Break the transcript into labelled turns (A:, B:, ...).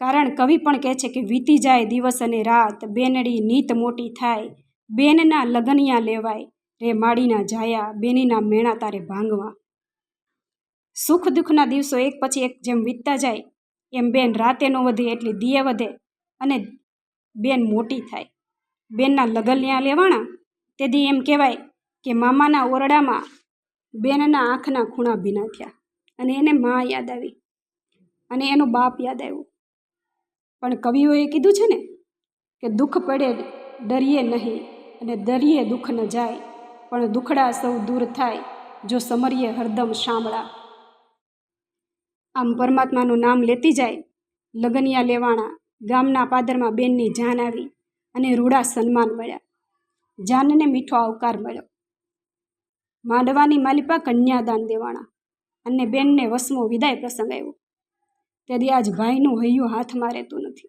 A: કારણ કવિ પણ કહે છે કે વીતી જાય દિવસ અને રાત, બેનડી નીત મોટી થાય, બેનના લગનિયા લેવાય, રે માડીના જાયા, બેનીના મેણા તારે ભાંગવા. સુખ દુઃખના દિવસો એક પછી એક જેમ વીતતા જાય, એમ બેન રાતે ન વધે એટલી દિયે વધે અને બેન મોટી થાય. બેનના લગનિયા લેવાણા, તેથી એમ કહેવાય કે મામાના ઓરડામાં બેનના આંખના ખૂણા ભીના થયા અને એને મા યાદ આવી અને એનો બાપ યાદ આવ્યો. પણ કવિઓએ કીધું છે ને કે દુઃખ પડે, ડરીએ નહીં અને દરિયે દુઃખ ન જાય. પણ દુખડા સૌ દૂર થાય, જો સમરીએ હરદમ શામળા. આમ પરમાત્માનું નામ લેતી જાય, લગનિયા લેવાણા, ગામના પાદરમાં બેનની જાન આવી અને રૂડા સન્માન મળ્યા. જાનને મીઠો આવકાર મળ્યો. માંડવાની માલિપા કન્યાદાન દેવાણા અને બેનને વસમો વિદાય પ્રસંગ આવ્યો. તેથી આજ ભાઈનું હૈયું હાથમાં રહેતું નથી.